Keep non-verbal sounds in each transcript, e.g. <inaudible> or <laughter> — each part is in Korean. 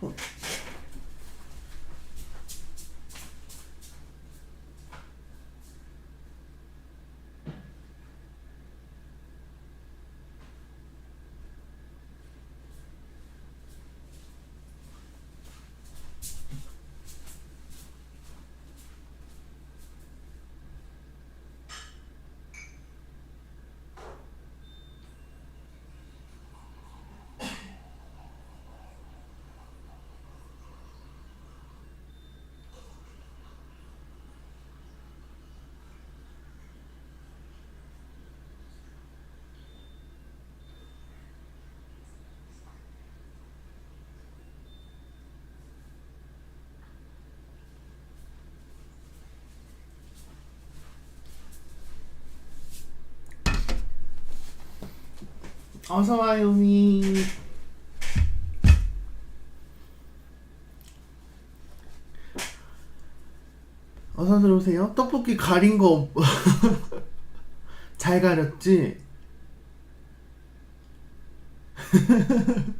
point. 어서 와요, 미. 어서 들어오세요. 떡볶이 가린 거 <laughs> 잘 가렸지? <laughs>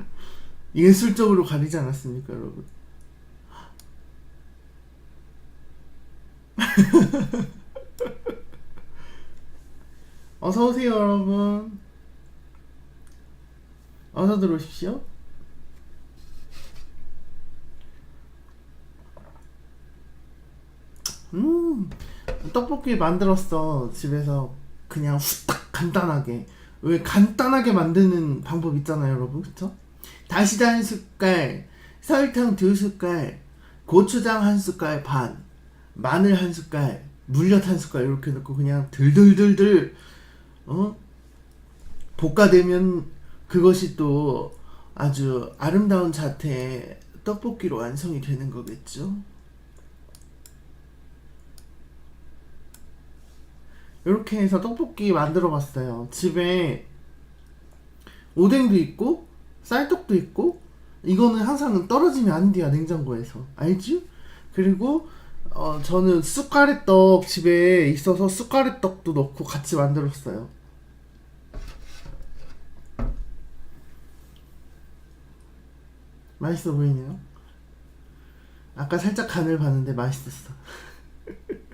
예술적으로 가리지 않았습니까, 여러분? <laughs> 어서 오세요, 여러분. 어서 들어오십시오. 음, 떡볶이 만들었어. 집에서 그냥 후딱 간단하게. 왜 간단하게 만드는 방법 있잖아요, 여러분. 그쵸? 다시다 한 숟갈, 설탕 두 숟갈, 고추장 한 숟갈 반, 마늘 한 숟갈, 물엿 한 숟갈 이렇게 넣고 그냥 들들들들 어? 볶아내면 그것이 또 아주 아름다운 자태의 떡볶이로 완성이 되는 거겠죠. 이렇게 해서 떡볶이 만들어 봤어요. 집에 오뎅도 있고 쌀떡도 있고 이거는 항상 떨어지면 안 돼요 냉장고에서 알지? 그리고 어, 저는 쑥가래떡 집에 있어서 쑥가래떡도 넣고 같이 만들었어요. 맛있어 보이네요. 아까 살짝 간을 봤는데 맛있었어. <laughs>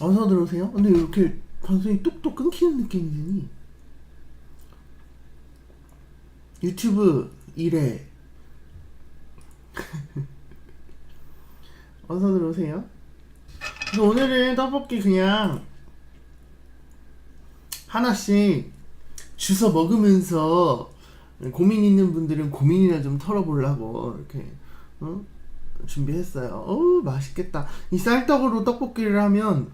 어서 들어오세요. 근데 왜 이렇게 방송이 뚝뚝 끊기는 느낌이 드니? 유튜브 1회 <laughs> 어서 들어오세요. 오늘은 떡볶이 그냥 하나씩 주워 먹으면서 고민 있는 분들은 고민이나 좀 털어보려고 이렇게 어? 준비했어요. 어우 맛있겠다. 이 쌀떡으로 떡볶이를 하면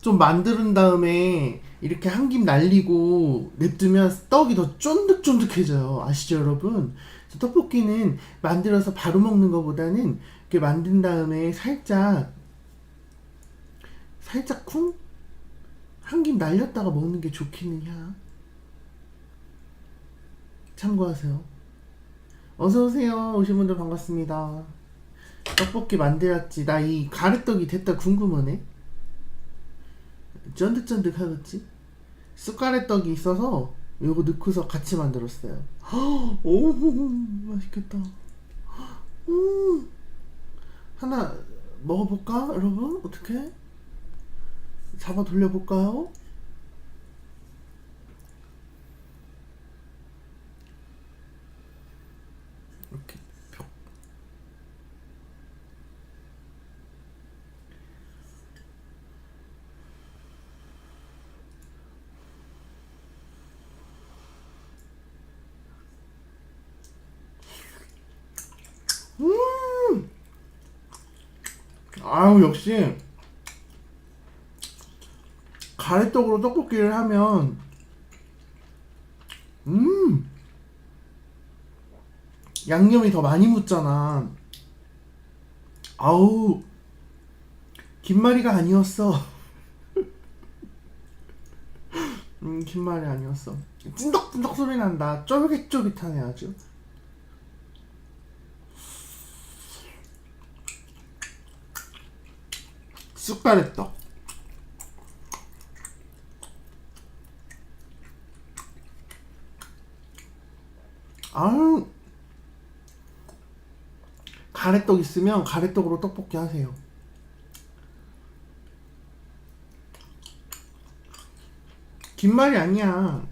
좀 만드는 다음에 이렇게 한 김 날리고 냅두면 떡이 더 쫀득쫀득해져요. 아시죠, 여러분? 떡볶이는 만들어서 바로 먹는 것보다는 이렇게 만든 다음에 살짝 살짝 쿵? 한 김 날렸다가 먹는 게 좋기는 야. 참고하세요. 어서 오세요. 오신 분들 반갑습니다. 떡볶이 만들었지. 나 이 가래떡이 됐다 궁금하네. 쫀득쫀득하겠지? 쑥가래떡이 있어서 요거 넣고서 같이 만들었어요. <gasps> 오 맛있겠다. <gasps> 음 하나 먹어볼까 여러분? 어떻게? 잡아 돌려볼까요? 이렇게 벽. 음! 아유 역시 가래떡으로 떡볶이를 하면 음 양념이 더 많이 묻잖아. 아우 김말이가 아니었어. <laughs> 음 김말이 아니었어. 찐덕찐덕 소리 난다. 쫄깃쫄깃하네 아주. 쑥가래떡. 아유 가래떡 있으면 가래떡으로 떡볶이 하세요. 긴 말이 아니야.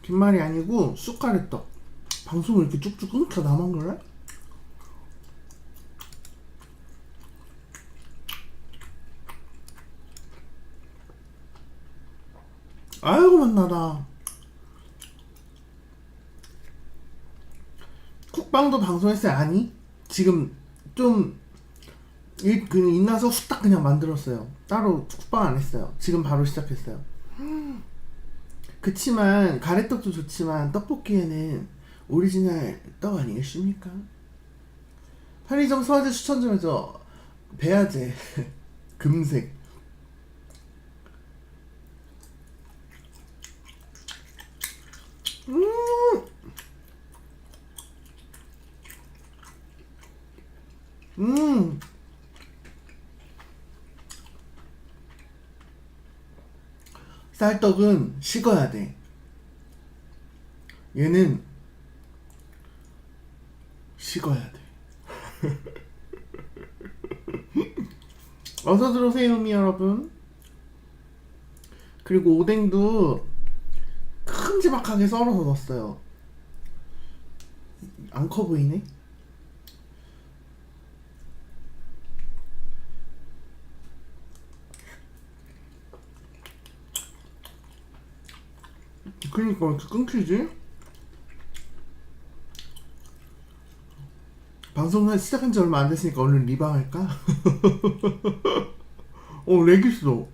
긴 말이 아니고 쑥가래떡. 방송을 이렇게 쭉쭉 끊겨 나만 그래? 아이고 만나다. 쿡방도 방송했어요? 아니? 지금 좀 일, 그 인나서 후딱 그냥 만들었어요. 따로 쿡방 안 했어요. 지금 바로 시작했어요. 그치만 가래떡도 좋지만 떡볶이에는 오리지널 떡 아니겠습니까? 편의점 소화제 추천 좀 해줘. 배아제 <laughs> 금색. 음. 음. 쌀떡은 식어야 돼. 얘는 식어야 돼. <laughs> 어서 들어오세요, 미 여러분. 그리고 오뎅도 큼지막하게 썰어서 넣었어요. 안 커 보이네? 그러니까 왜 이렇게 끊기지? 방송 시작한 지 얼마 안 됐으니까 얼른 리방할까? <laughs> 어, 렉 있어.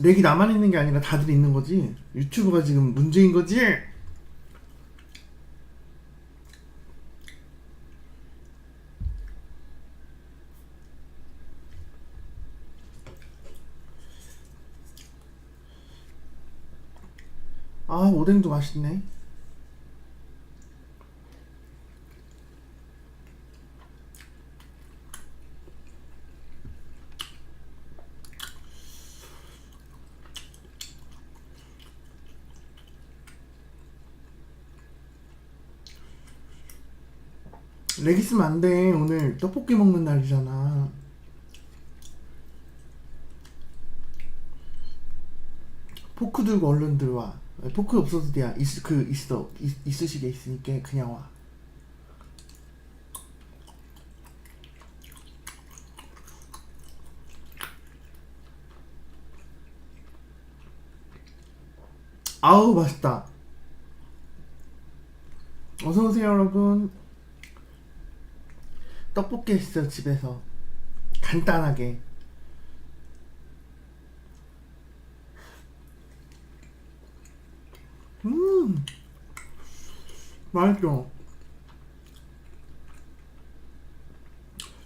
렉이 나만 있는 게 아니라 다들 있는 거지. 유튜브가 지금 문제인 거지. 아, 오뎅도 맛있네. 렉 있으면 안 돼. 오늘 떡볶이 먹는 날이잖아. 포크 들고 얼른 들어와. 포크 없어도 돼. 있, 그 있어. 있, 있으시게 있으니까 그냥 와. 아우 맛있다. 어서 오세요 여러분. 떡볶이 했어요 집에서 간단하게. 음 맛있죠.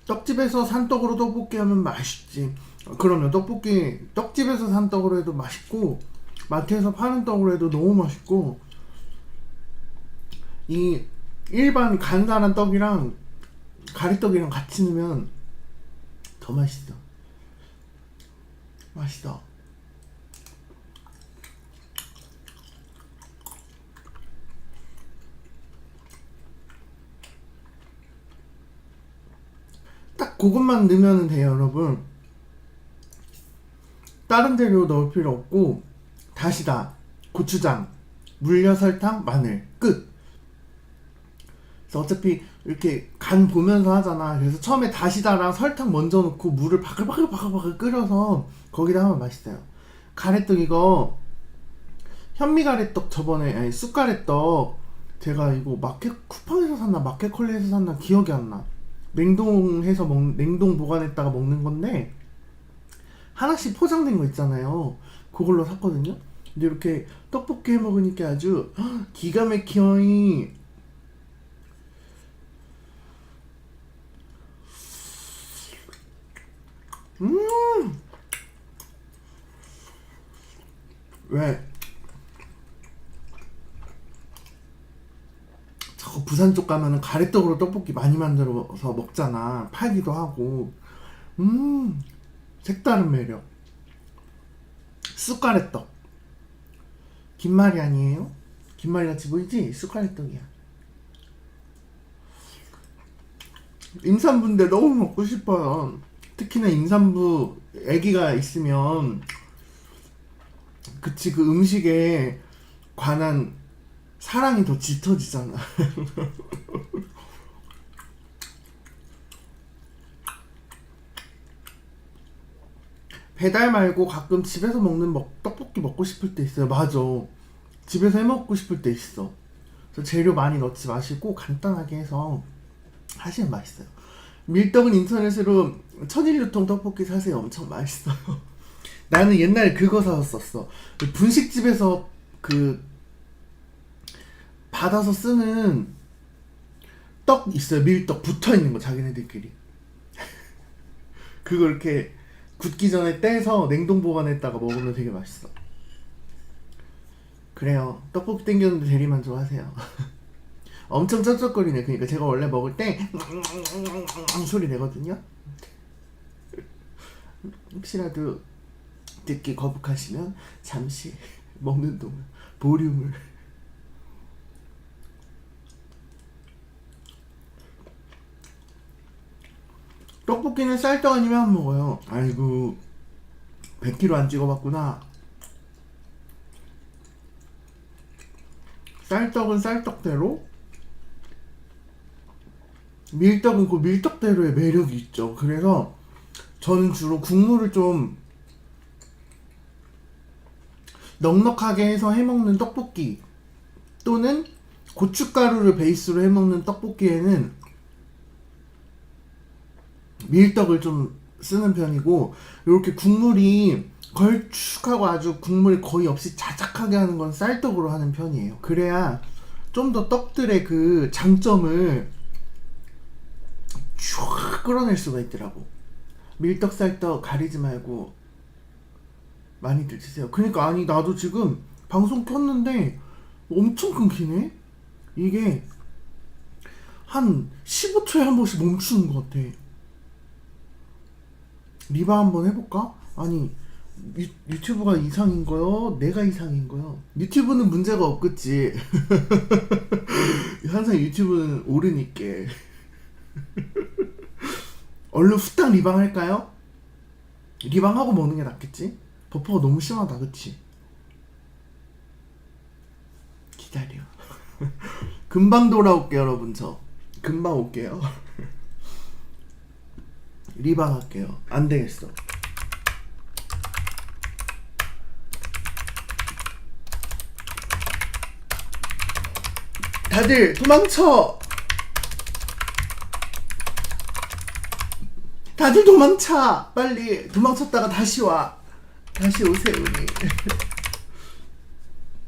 떡집에서 산 떡으로 떡볶이 하면 맛있지. 그러면 떡볶이 떡집에서 산 떡으로 해도 맛있고 마트에서 파는 떡으로 해도 너무 맛있고 이 일반 간단한 떡이랑 가리떡이랑 같이 넣으면 더 맛있어. 맛있어. 딱 그것만 넣으면 돼요, 여러분. 다른 재료 넣을 필요 없고 다시다, 고추장, 물엿, 설탕, 마늘 끝. 그래서 어차피 이렇게 간 보면서 하잖아. 그래서 처음에 다시다랑 설탕 먼저 넣고 물을 바글바글 바글바글 끓여서 거기다 하면 맛있어요. 가래떡 이거 현미 가래떡 저번에 아니 쑥가래떡 제가 이거 마켓 쿠팡에서 샀나 마켓컬리에서 샀나 기억이 안 나. 냉동해서 먹 냉동 보관했다가 먹는 건데 하나씩 포장된 거 있잖아요. 그걸로 샀거든요. 근데 이렇게 떡볶이 해 먹으니까 아주 기가 막혀이 음! 왜? 부산 쪽 가면은 가래떡으로 떡볶이 많이 만들어서 먹잖아. 팔기도 하고. 음, 색다른 매력. 쑥가래떡. 김말이 아니에요? 김말이 같이 보이지? 쑥가래떡이야. 임산부인데 너무 먹고 싶어요. 특히나 임산부 아기가 있으면 그치 그 음식에 관한 사랑이 더 짙어지잖아. <laughs> 배달 말고 가끔 집에서 먹는 먹, 떡볶이 먹고 싶을 때 있어요. 맞아. 집에서 해 먹고 싶을 때 있어. 재료 많이 넣지 마시고 간단하게 해서 하시면 맛있어요. 밀떡은 인터넷으로 천일 유통 떡볶이 사세요. 엄청 맛있어요. <laughs> 나는 옛날에 그거 사왔었어. 그 분식집에서 그 받아서 쓰는 떡 있어요. 밀떡 붙어 있는 거 자기네들끼리. <laughs> 그거 이렇게 굳기 전에 떼서 냉동 보관했다가 먹으면 되게 맛있어. 그래요. 떡볶이 땡겼는데 대리만 좋아하세요. <laughs> 엄청 쩝쩝거리네. 그러니까 제가 원래 먹을 때 소리 내거든요. <laughs> 혹시라도 듣기 거북하시면 잠시 먹는 동안 보륨을 떡볶이는 쌀떡 아니면 안 먹어요. 아이고 100kg 안 찍어봤구나. 쌀떡은 쌀떡대로 밀떡은 그 밀떡대로의 매력이 있죠. 그래서 저는 주로 국물을 좀 넉넉하게 해서 해먹는 떡볶이 또는 고춧가루를 베이스로 해먹는 떡볶이에는 밀떡을 좀 쓰는 편이고 이렇게 국물이 걸쭉하고 아주 국물이 거의 없이 자작하게 하는 건 쌀떡으로 하는 편이에요. 그래야 좀 더 떡들의 그 장점을 쫙 끌어낼 수가 있더라고. 밀떡 쌀떡 가리지 말고 많이들 드세요. 그러니까 아니 나도 지금 방송 켰는데 엄청 끊기네. 이게 한 15초에 한 번씩 멈추는 것 같아. 리바 한번 해볼까? 아니 유, 유튜브가 이상인 거요? 내가 이상인 거요? 유튜브는 문제가 없겠지. <laughs> 항상 유튜브는 오르니까. <laughs> 얼른 후딱 리방 할까요? 리방하고 먹는 게 낫겠지? 버퍼가 너무 심하다, 그치? 기다려. <laughs> 금방 돌아올게요, 여러분. 저 금방 올게요. 리방 할게요. 안 되겠어. 다들 도망쳐! 다들 도망쳐! 빨리 도망쳤다가 다시 와. 다시 오세요, 우리. <laughs>